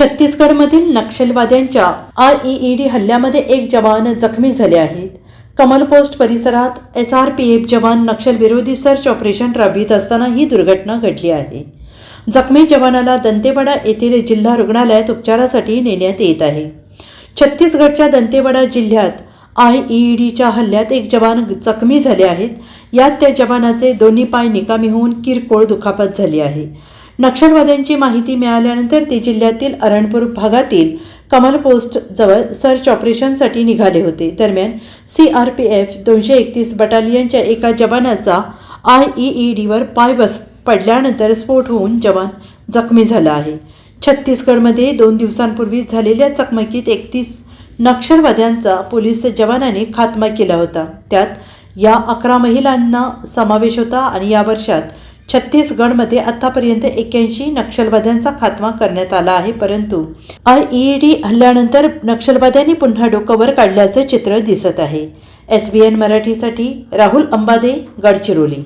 छत्तीसगडमधील नक्षलवाद्यांच्या I E D हल्ल्यामध्ये एक जवान जखमी झाले आहेत. कमल पोस्ट परिसरात एस आर पी एफ जवान नक्षलविरोधी सर्च ऑपरेशन राबवित असताना ही दुर्घटना घडली आहे. जखमी जवानाला दंतेवाडा येथील जिल्हा रुग्णालयात उपचारासाठी नेण्यात येत आहे. छत्तीसगडच्या दंतेवाडा जिल्ह्यात आय ई डीच्या हल्ल्यात एक जवान जखमी झाले आहेत. यात त्या जवानाचे दोन्ही पाय निकामी होऊन किरकोळ दुखापत झाली आहे. नक्षलवाद्यांची माहिती मिळाल्यानंतर ते जिल्ह्यातील अरणपूर भागातील कमल पोस्ट जवळ सर्च ऑपरेशनसाठी निघाले होते. दरम्यान सी आर पी एफ दोनशे एकतीस बटालियनच्या एका जवानाचा आय ई डीवर पाय बस पडल्यानंतर स्फोट होऊन जवान जखमी झाला आहे. छत्तीसगडमध्ये दोन दिवसांपूर्वी झालेल्या चकमकीत एकतीस नक्षलवाद्यांचा पोलीस जवानाने खात्मा केला होता. त्यात या अकरा महिलांना समावेश होता आणि या वर्षात छत्तीसगडमध्ये आतापर्यंत एक्क्याऐंशी नक्षलवाद्यांचा खात्मा करण्यात आला आहे परंतु आय ई डी हल्ल्यानंतर नक्षलवाद्यांनी पुन्हा डोकंवर काढल्याचं चित्र दिसत आहे. एस बी एन मराठीसाठी राहुल अंबादे गडचिरोली.